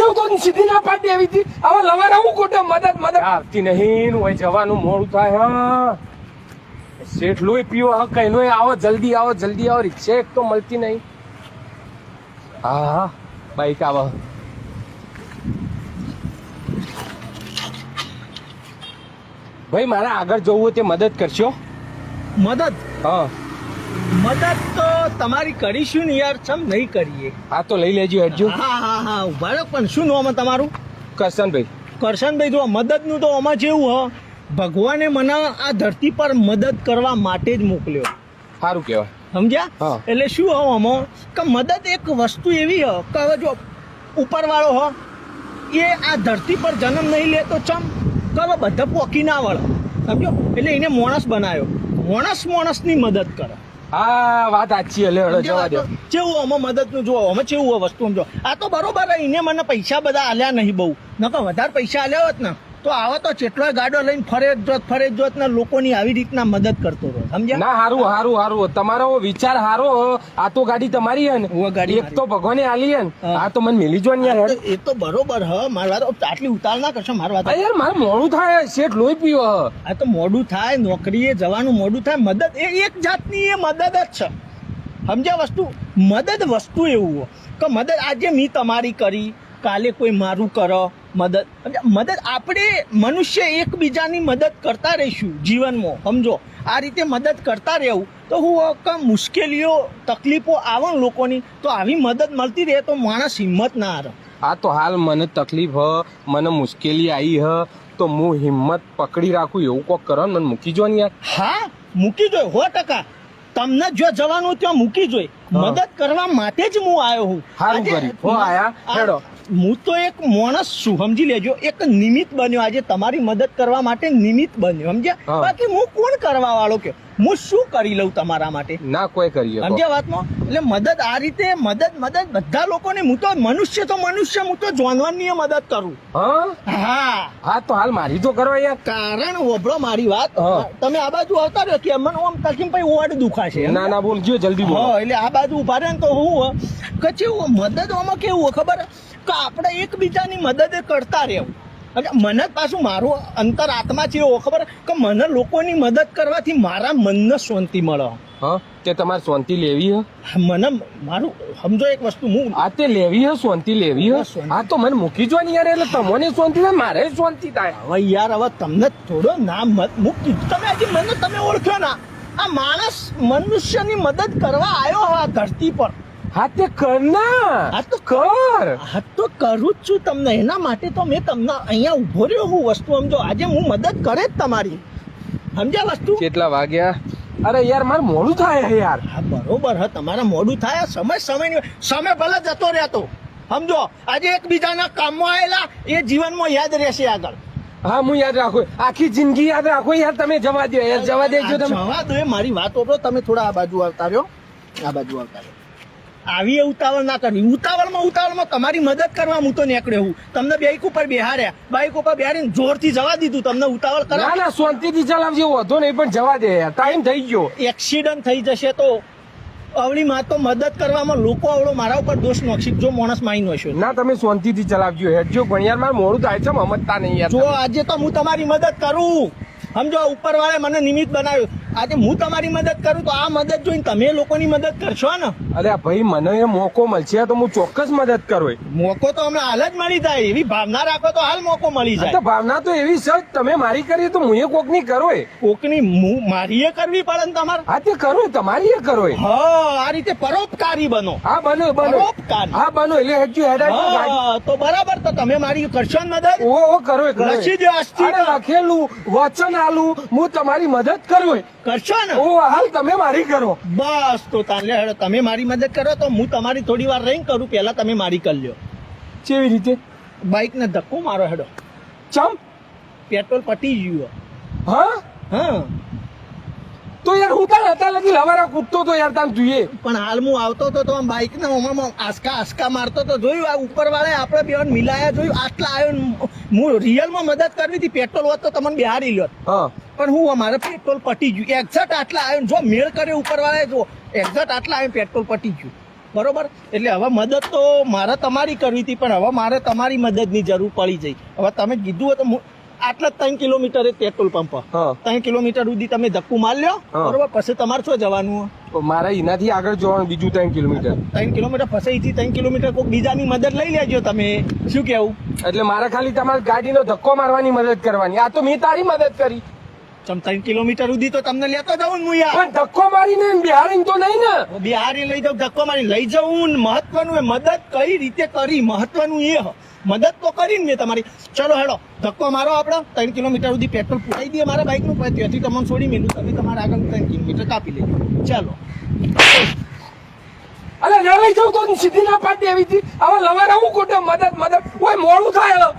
જાઉં તો સીધી ના પાડી આવી હતી. હવે લવાર આવું ખોટે મદદ મદદ. આવતી નહીં હોય જવાનું મોડું થાય હા. શેઠ લોહી પીવો હા કઈ નો આવો જલ્દી આવો જલ્દી આવો રિક્ષા એક તો મળતી નહીં. હા હા બાઈક આવો. ભાઈ મારે આગળ જવું હોય તે મદદ કરશો? મદદ? હા. મદદ તો તમારી કરીશું ને યાર ચમ નહીં કરીએ? આ તો લઈ લેજો હેડજો. હા હા હા ઊભા રહો. પણ શું નામ તમારું? કરશનભાઈ. કરશનભાઈ જો મદદનું તો આમાં જેવું હ. ભગવાને મને આ ધરતી પર મદદ કરવા માટે જ મોકલ્યો. સારું કહેવાય. સમજ્યા? એટલે શું હો આમાં? કે મદદ એક વસ્તુ એવી હ કે હવે જો ઉપરવાળો હ એ આ ધરતી પર જન્મ નહીં લે તો ચમ? હવે બધા પોકી ના વળે. સમજો એટલે એને માણસ બનાવ્યો માણસ માણસની મદદ કરે. હા વાત સાચી હલે હળો જવા દો. કેવું અમે મદદનું જોવો આમાં કેવું હોય વસ્તુ જો આ તો બરોબર એને મને પૈસા બધા આલ્યા નહીં બહુ. નકર વધારે પૈસા આલ્યા હોત ને તો આવા તો ચેટલો ગાડો લઈને ફરે જોત ફરે જોત ને લોકોની આવી રીતના મદદ કરતો રહો સમજ્યા? ના હારું હારું હારું. તમારો વિચાર હારો આ તો ગાડી તમારી હે ને. ગાડી એક તો ભગવાને આલી હે ને. આ તો મને મિલી જો ને એ તો બરોબર હ. મારી વાત આટલી ઉતાળ ના કરશો મારી વાત યાર મારે મોડું થાય શેઠ લોહી પીવો. આ તો મોડું થાય નોકરીએ જવાનું મોડું થાય. મદદ એ એક જાતની એ મદદ જ છે. સમજ્યા વસ્તુ? મદદ વસ્તુ એવું હો. કે મદદ આજે મેં તમારી કરી કાલે કોઈ મારું કરો. મદદ? મદદ આપણે મનુષ્ય એકબીજાની મદદ કરતા રહીશું જીવનમાં. સમજો? આ રીતે મદદ કરતા રહેવું તો હું કે મુશ્કેલીઓ તકલીફો આવે લોકોની તો આવી મદદ મળતી રહે તો માણસ હિંમત ના હારે. આ તો હાલ મને તકલીફ હ મને મુશ્કેલી આવી હ તો હું હિંમત પકડી રાખું એવું કોક કરો મને મૂકી જો ને યાર. હા મૂકી જોઈ સો ટકા. તમને જો જવાનું ત્યાં મૂકી જોઈ હા. મદદ કરવા માટે જ હું આવ્યો હું. સારું કર્યું. હો આયા, હેડો. હું તો એક માણસ છું સમજી લેજો. એક નિમિત્ત બન્યો આજે તમારી મદદ કરવા માટે નિમિત્ત બન્યો સમજ્યા? બાકી હું કોણ કરવા વાળો કે? હું શું કરી લઉં તમારા માટે? ના કોઈ કરી સમજ્યા વાતમાં? એટલે મદદ આ રીતે મદદ મદદ બધા લોકોને હું તો મનુષ્ય તો મનુષ્ય હું તો જાનવાની મદદ કરું. હા? હા. તો હાલ મારી તો કરો યાર કારણ હોભળો મારી વાત. તમે આ બાજુ આવતા રહ્યો કે મને આમ તકીમ પછી ઓડ દુખાશે ના ના બોલજો જલ્દી બોલ. એટલે આ બાજુ ઊભા રહે ને તો હું હોય કે કેવું મદદ આમાં કેવું હોય ખબર? કે આપણે એકબીજાની મદદ કરતા રહેવું. એટલે મને પાછું મારું અંતર આત્મા છે એવો ખબર? કે મને લોકોની મદદ કરવાથી મારા મનને શાંતિ મળે. હા? તે તમારે શાંતિ લેવી હે? મને મારું સમજો એક વસ્તુ હું આ તે લેવી હે? શાંતિ લેવી હે. આ તો મને મૂકી જો ને યાર એટલે તમને શાંતિ થાય મારે શાંતિ થાય. હવે યાર હવે તમને થોડો નામ મત મૂકી તમે આજે મને તમે ઓળખ્યો ના. આ માણસ મનુષ્યની મદદ કરવા આવ્યો આ ધરતી પર. હા તે કર ના. આ તો કર. હા તો કરું જ છું તમને. એના માટે તો મેં તમને અહીંયા ઊભો રહ્યો હું વસ્તુ સમજો. આજે હું મદદ કરે જ તમારી. સમજ્યા વસ્તુ? કેટલા વાગ્યા? અરે યાર મારે મોડું થાય હે યાર. હા બરોબર. હા તમારા મોડું થાય. સમય સમય સમય ભલે જતો રહેતો. સમજો. આજે એકબીજાના કામમાં આવેલા. એ જીવનમાં યાદ રહેશે આગળ. હા હું યાદ રાખું. આખી જિંદગી યાદ રાખો યાર તમે જવા દો યાર જવા દેજો તમે. જવા દો એ મારી વાત ઓપરો તમે થોડા આ બાજુ આવતા રહ્યો. આ બાજુ આવતા રહ્યો. આવી ઉતાવળ ના કરવી. ઉતાવળમાં ઉતાવળમાં તમારી મદદ કરવા હું તો નીકળ્યો હું. તમને બાઈક ઉપર બેહાર્યા. બાઈક ઉપર બેહારીને જોરથી જવા દીધું. તમને ઉતાવળ ના કરા ના શાંતિથી ચલાવજો. વધો નહીં પણ જવા દે ટાઈમ થઈ ગયો. એક્સિડન્ટ થઈ જશે તો અવળી માં તો મદદ કરવામાં લોકો અવળો મારા ઉપર દોષ નોખી જો માણસ માઈ નો છે. ના તમે શાંતિથી ચલાવજો હેડજો પણ યાર મારે મોડું થાય છે મમતતા નહીં યાર. જો આજે તો હું તમારી મદદ કરું. સમજો ઉપર વાળે મને નિમિત્ત બનાવ્યું. આજે હું તમારી મદદ કરું તો આ મદદ જોઈને તમે લોકોની મદદ કરશો ને? અરે ભાઈ મને એ મોકો મળશે તો હું ચોક્કસ મદદ કરું. મોકો તો હમણાં હાલ જ મળી જાય એવી ભાવના રાખો તો હાલ મોકો મળી તો જાય. ભાવના તો એવી છે તમે મારી કરી તો હું એ કોકની કરો કોકની મારી એ કરવી પડે ને તમારે? હા તે કરો તમારી એ કરો હા આ રીતે પરોપકારી બનો. હા બનો બનો. પરોપકારી. હા બનો એટલે હેડજો હેડાજો હા તો બરાબર તો તમે મારી કરશો મદદ? ઓ ઓ કરો લખી દે આજથી. લખેલું વચન આલું હું તમારી મદદ કરું. કરશો ને? ઓ હાલ તમે મારી કરો. બસ તો તાલે હેડો તમે મારી મદદ કરો તો હું તમારી થોડી વાર રહીને કરું પહેલાં તમે મારી કરી લ્યો. કેવી રીતે? બાઇકને ધક્કો મારો હેડો. ચમ? પેટ્રોલ પટી ગયું. હા? હા. તો યાર હું તાર હતા લગી લવારા કૂદતો તો યાર તાર જોઈએ પણ હાલ હું આવતો તો તો આમ બાઇક ને ઓમાં આસકા આસકા મારતો તો જોયું આ ઉપર વાળા આપણે બે મિલાયા જોયું આટલા આવ્યો હું રિયલમાં મદદ કરવી હતી પેટ્રોલ હોત તો તમને બિહારી લ્યો. હા. પણ હું અમારે પેટ્રોલ પટી ગયું. એક્ઝેક્ટ આટલા આવ્યો જો મેળ કર્યો ઉપરવાળા જો એક્ઝેક્ટ આટલા આવ્યો પેટ્રોલ પટી ગયું. બરોબર? એટલે હવે મદદ તો મારે તમારી કરવી હતી પણ હવે મારે તમારી મદદની જરૂર પડી જઈ. હવે તમે કીધું હોય તો આટલા ત્રણ કિલોમીટર પેટ્રોલ પંપ હા. ત્રણ કિલોમીટર સુધી તમે ધક્કું માર લ્યો. બરોબર? પછી તમારે શું જવાનું? મારે એનાથી આગળ જવાનું બીજું ત્રણ કિલોમીટર. ત્રણ કિલોમીટર અહીંથી ત્રણ કિલોમીટર કોઈ બીજાની મદદ લઈ લેજો તમે. શું કેવું એટલે મારે ખાલી તમારી ગાડીનો ધક્કો મારવાની મદદ કરવાની. આ તો મેં તારી મદદ કરી. ચમ ત્રણ કિલોમીટર સુધી તો તમને લેતો જાઉં હું યાર. પણ ધક્કો મારીને બિહારી તો નહીં ને. બિહારી લઈ જાઉં ધક્કો મારી લઈ જાઉં મહત્વનું એ મદદ કઈ રીતે કરી મહત્વનું એ. મદદ તો કરીને મેં તમારી ચલો હેડો ધક્કો મારો આપણે ત્રણ કિલોમીટર સુધી પેટ્રોલ પુરાઈ દઈએ મારા બાઇકનું પછી ત્યાંથી તમને છોડી મેલું. તમે તમારા આગળ ત્રણ કિલોમીટર કાપી લેજો. ચાલો. અરે ના લઈ જાઉં તો સીધી ના પાડી આવી હતી. હવે લવારે હું ખોટે મદદ મદદ. ઓય મોડું થાય.